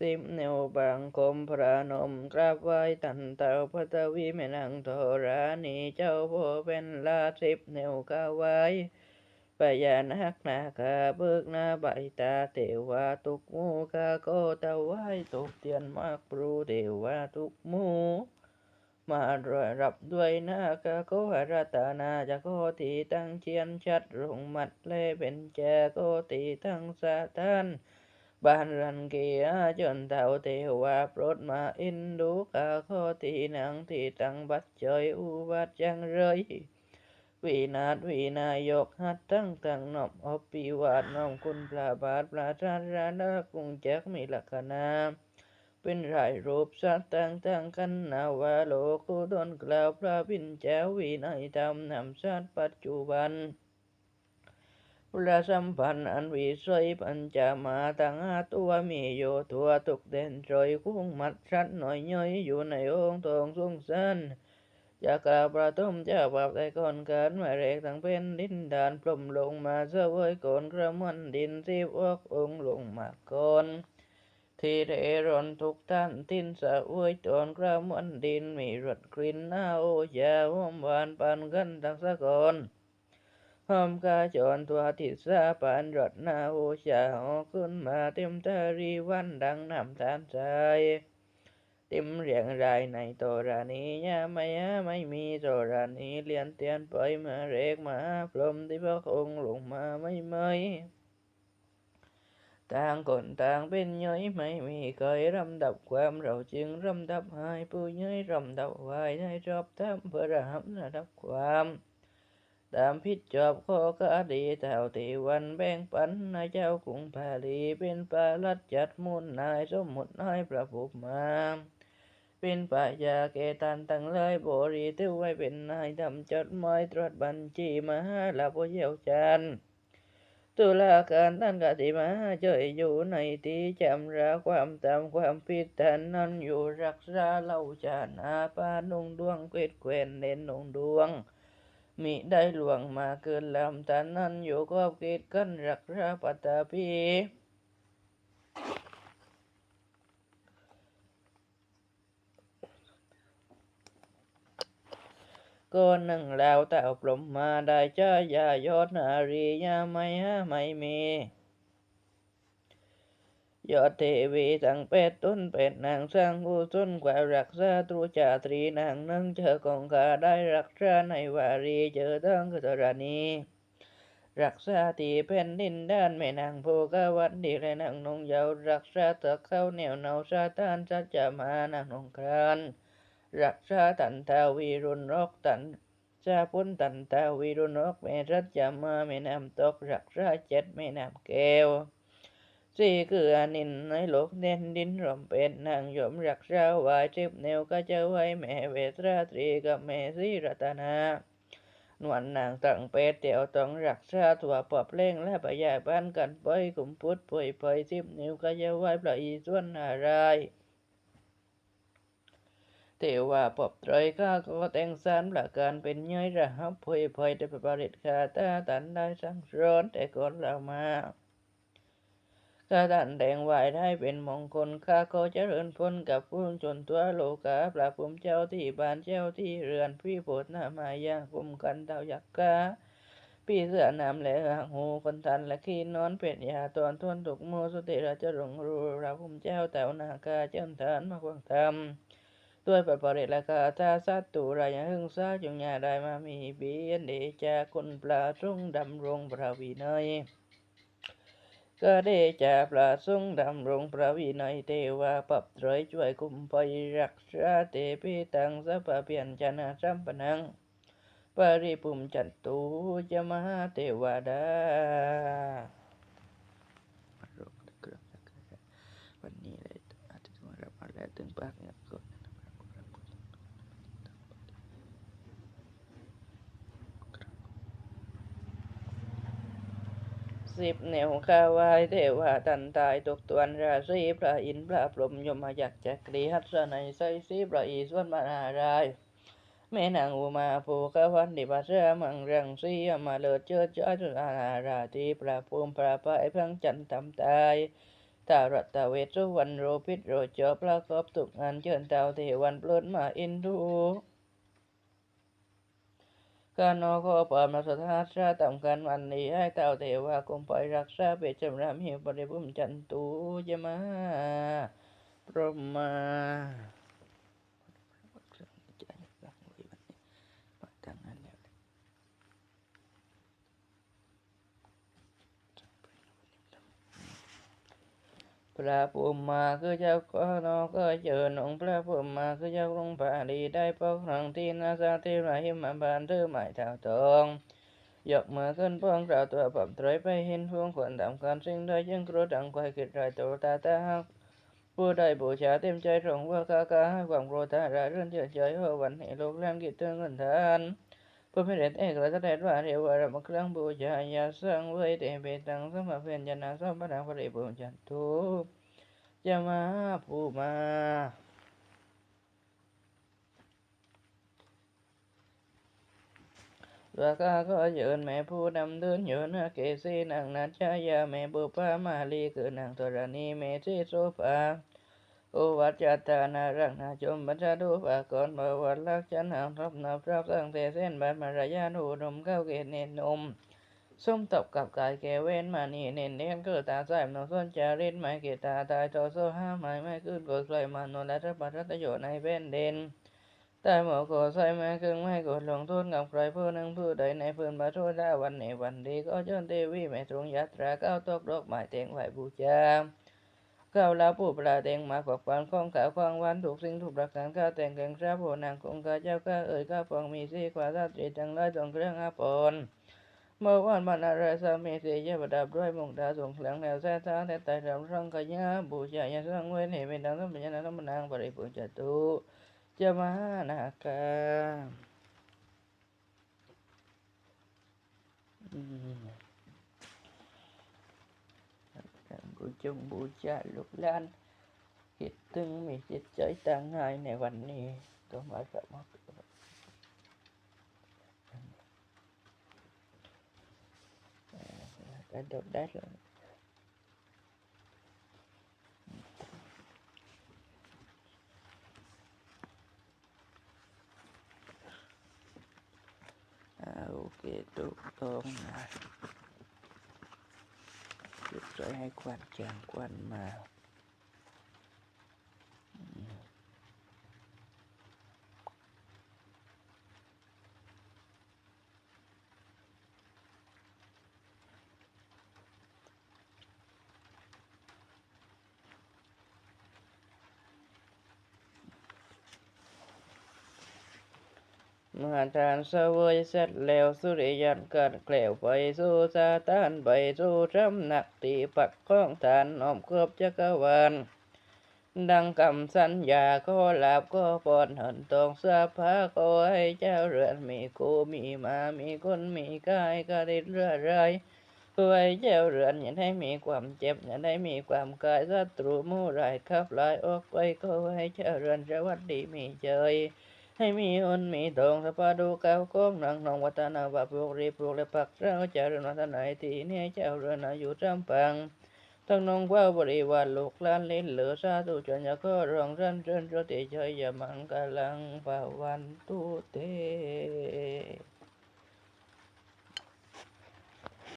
สิบเนวบางคมพระนมกราบไหว้ตันเตาพระตวีแม่นางโทรานีเจ้าพ่อเป็นลาสิบเนวกาวไว้ปยานักนาคาเบิกหน้าใบตาเทวาตุกมูกาโกตะไว้ตุกเตียนมากปรูเทวาทุกมูมารอยรับด้วยหนากาโกหรัตนาจะโกตีตั้งเชียนชัดรงมัดเล่เป็นแจโกตีตั้งสาทาน บานรันเกียจนเท่าเทวาโปรดมาอินดูกาโคตีนางที่ตั้งบัดจอยอุบัติยังเลยวินาศวินายกหัดตั้งตั้งนอบอปีวาดน้อมคุณพระบาทพระชาราดากุงแจกมีลักษณะเป็นรายรูปสัตว์ต่างต่างๆกันนาวาโลกุดนกล่าวพระบินแจววินัยธรรมนำชาติปัจจุบัน พระสัมพันธ์อันวิเศษปัญจมาตังหาตัวมีอยู่ทั่วทุกเด่นโจยคุ้งมัดชัดหน่อยย่อยอยู่ในองค์ทองทรงสันจะกราบประทมเจ้าบาปแต่ก่อนการมาเรกทั้งเป็นดินดานพรหมลงมาเสวยก่อนกระมวลดินสิบอกองค์ลงมาก่อนที่เรร่อนทุกท่านทิ้นสะอวยตอนกระมวลดินมีรสกลิ่นน่าโอยาหอมหวานปานกันทั้งสะก่อน หอมกาจรตัวทิศาปานรถนาโอชาหอขึ้นมาเต็มตารีวันดังนำตาลใจเต็มเรียงรายในโตรานียาไม่ไม่มีโตรานีเลียนเตียนปล่อยมาเรกมาพรมที่พระองค์ลงมาไม่ไม่ต่างคนต่างเป็นย่อยไม่มีเคยรำดับความเราจึงรำดับให้ผู้ย่อยรำดับไว้ให้ชอบทำเพื่อรับระดับความ ตามพิจจอบข้อคดีเท่าที่วันแบ่งปันนายเจ้ากรุงพาลีเป็นปาลัดจัดมุนนายสมมุตินายพระภูมิมาเป็นปายาเกตันตั้งเลยบริถือไว้เป็นนายดำจดหมายตรวจบัญชีมาหาลาเยี่ยวชาญตุลาการท่านกติมาเจยอยู่ในที่จำราความตามความผิดท่านนั้นอยู่รักษาเล่าจานาปานุงดวงเกตเกวนเด่นนงดวง มิได้หลวงมาเกินลำท่านนั้นอยู่ก็เกตกันรักราปตาพีก็นั่งแล้วแต่ปลมมาได้เจ้ายายอดนารียาไม่ฮะไม่มี ยอดเทวีสังเป็ดต้นเป็ดนางสร้างกุศลกว่ารักษาตรูจาตรีนางนั่งเจอของข้าได้รักษาในวารีเจอทั้งกตรณีรักษาที่แผ่นดินด้านแม่นางโพกาวันดีและนางนงเยาวรักษาเถือกเข้าเหนียวเนาซาตานสัจจามานางนงครานรักษาตันทาวีรุนรกตันชาพุนตันทาวีรุนรกแม่รัจจามาแม่น้ำตกรักษาเจ็ดแม่น้ำแก้ว สี่คืออานินในโลกเด่นดินรมเป็นนางยมรักษาวายทิพแนวก็จะไว้แม่เวทราตรีกับแม่สีรัตนานวลนางตั้งเป็ดเตียวต้องรักษาตัวปอบเล่งและปะยาบ้านกันปอยกุมพุดป่วยปอยทิพนิ้วก็จะไว้พระอีส่วนนารายณ์เทว่าปอบไตรข้าก็แต่งสารประการเป็นย่อยระหับป่วยป่อยได้ประริตคาตาตันได้สังร้อนแต่ก่อนเรามา ข้าตันแดงไหวได้เป็นมงคลข้าก็เจริญพ้นกับผู้จนตัวโลกาพระภูมิเจ้าที่บ้านเจ้าที่เรือนพี่โปรดนามายาคุมกันเต่ายักกาพี่เสือนำและหางหูคนทันและขี้นอนเป็ดยาตอนทวนถูกโมสุติราจะหลงรู้ราภูมิเจ้าแต่วนากาเจ้าทานมาควงธรรมด้วยปัปริตละกาตาสัตตุรายหึงซาจงยาได้มามีเบียนเดจาคุณปลาทรงดำรงพระวินัย ก็เดจาปลาทรงดำรงพระวินัยเทวาปับตรอยช่วยคุมไปรักษาเตปิตังสัพเพียนจนาสัมปนังปริปุมจันตุจะมหาเทวดาวันนี้เลยอาจจะมารับอะไรถึงปากเนี่ยก่อน สิบแนวขาวายเทวาตันตายตกตวนราศีพระอินทร์พระพรหมยมยักษ์จักรีหัสนัยไสสีพระอีสวนมหารายแม่นางอุมาภูกวันดิปัสสะมังรังสีมาเลิศเจิดจ้าจุนาราธิพระภูมิพระพายพังจันทำตายตารัตเวชสุวรรณโรพิษโรจอประกอบตุกงานเชิญเตาเทวันปล้นมาอินดู การนอขอปามนัสธาชาตำกันวันนี้ให้เต่าเทวาคมปล่อยรักษาเปจำรามหิวบริบุมจันตูยมา พรมา พระภูมิมาคือเจ้าก็นอก็เจอหนองพระภูมิมาคือเจ้าลงป่าดีได้ปกครองที่นาซาที่ไรมาบานเธอหมายเท่าทองยกมือขึ้นพวงเราวตัวผมตรอยไปเห็นพวงควรทำการสิ่งใดยังกระดังควายกิดไรตัวตาตาหักผู้ใดบูชาเต็มใจตรงว่ากากาให้ความโกรธาระเรื่องเชื่อใจว่าวันให้โลกแรงกิจเตือนเงินทาน ผู้พิเรศเอกและแสดงว่าเรียกว่าเราเครื่องบูชาอย่าสร้างไว้แต่เปตังสมเป็นยานาสมบัติบริบูรณ์จันทุจะมาผู้มาราคาก็เยินแม่ผู้นำเดินโยนเกษีนางนัชยาแม่บุปามาลีคือนางธรณีแม่ที่โซภา โอวัจจตานารังนาจมบัญชาดูปากรบวัดลักจันหางทับนาพระสังเทเส้นบาทมารยานูนมเข้าเกศเนนมส้มตบกับกายแกเว้นมานี่เน้นเน้นก็ตาใส่หนส้นจาริตไม่เกตาตายโตโซห้าไม่ไม่ขึ้นกดใครมานนและทัพพัทโยในเป็นเด่นแต่หมอก็ใส่แม่ครึ่งไม่กดลงโทษกับใครผู้นึงผู้ใดในเพื่อนบาโทษได้วันนี้วันดีก็เชิญเทวีแม่ตรงยัตราก้าวตกดอกไม้เตียงไหวบูชา ก้าวลาผู้ปลาเตียงมาขอบความข้องขาวข้องวันถูกสิ่งถูกประการข้าแต่งเก่งทราบโหนางคงข้าเจ้าข้าเอ่ยข้าฟองมีสีกว่าราตรีทั้งร้อยตรงเครื่องอาปนเมื่อวันมันอะไรสามีเสีเยบดับด้วยมงดาส่งแหลงแนวแท้ทางแต่แต่รำร่างกยาบูชายาสังเวยเหเป็นดังสมัญญาธรรมนางบริบูรณ์จตุจะมานาคาอืม บูชงบูชาลูกหลานคิดถึงมีจิตใจต่างหายในวันนี้ก็มาสมัครกระโดดได้เลยอ่าโอเคถูกต้องนะ จุดใจให้ควันจางควันมาอืม เมื่อทานเสวยเสร็จแล้วสุริยันกัดแกล้วไปสู่ซาตานไปสู่สำนักตีปักข้องทานอ้อมครอบจักรวาลดังคำสัญญาก็ลาบก็ปอนหันตองเสื้อผ้าก็ให้เจ้าเรือนมีกูมีมามีคนมีกายกระดิดเรื่อไรเพื่อให้เจ้าเรือนอย่าได้มีความเจ็บอย่าได้มีความกายศัตรูมู่ไรายขับไล่ออกไปก็ให้เจ้าเรือนสวัสดีมีเจย ให้มีเงินมีทองสภาดูเก้าโก้งนางนองวัฒนาบาปลูกรีปลูกและปักเร้าเจ้าเรือนวัฒนาทีนี้เจ้าเรือนอายุจำปังทั้งนองว่าบริวารลูกล้านเล่นเหลือซาตุจันยาก็รองรันเรินรติชัยยามังกาลังภาวันตุเต